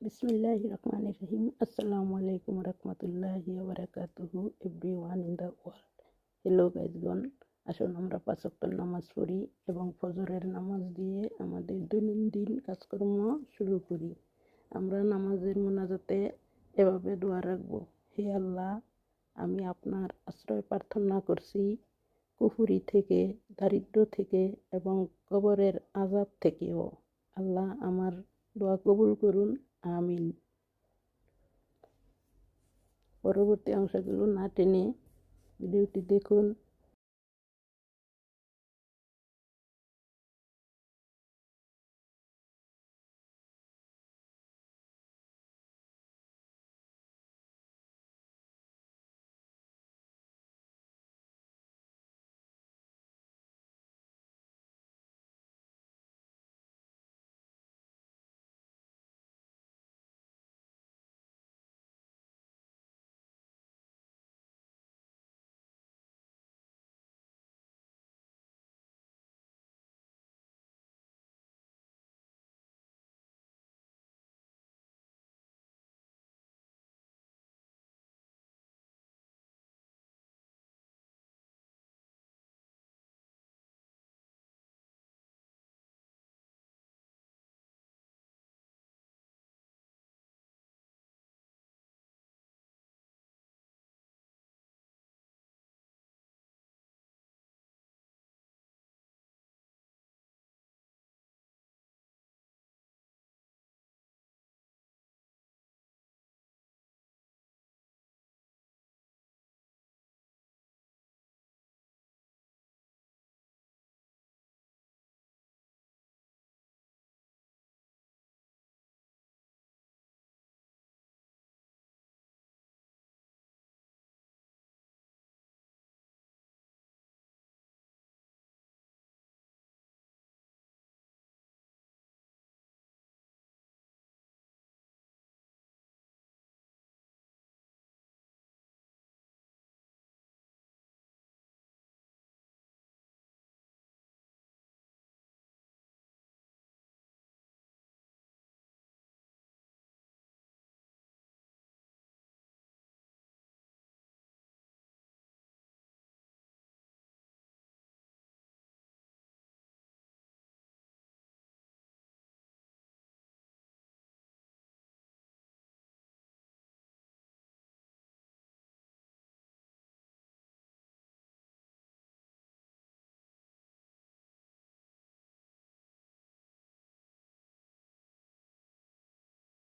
বিসমিল্লাহ রহমান রহিম আসসালামু আলাইকুম রহমতুল্লাহ বারাকাতুহু everyone in the world hello গাইজগণ আসুন আমরা পাঁচক্তর নামাজ পড়ি এবং ফজরের নামাজ দিয়ে আমাদের দৈনন্দিন কাজকর্ম শুরু করি আমরা নামাজের মোনাজাতে এভাবে দোয়া রাখব হে আল্লাহ আমি আপনার আশ্রয় প্রার্থনা করছি কুফুরি থেকে দারিদ্র থেকে এবং কবরের আজাব থেকেও আল্লাহ আমার দোয়া কবুল করুন আমিন। পরবর্তী অংশগুলো না টেনে ভিডিওটি দেখুন।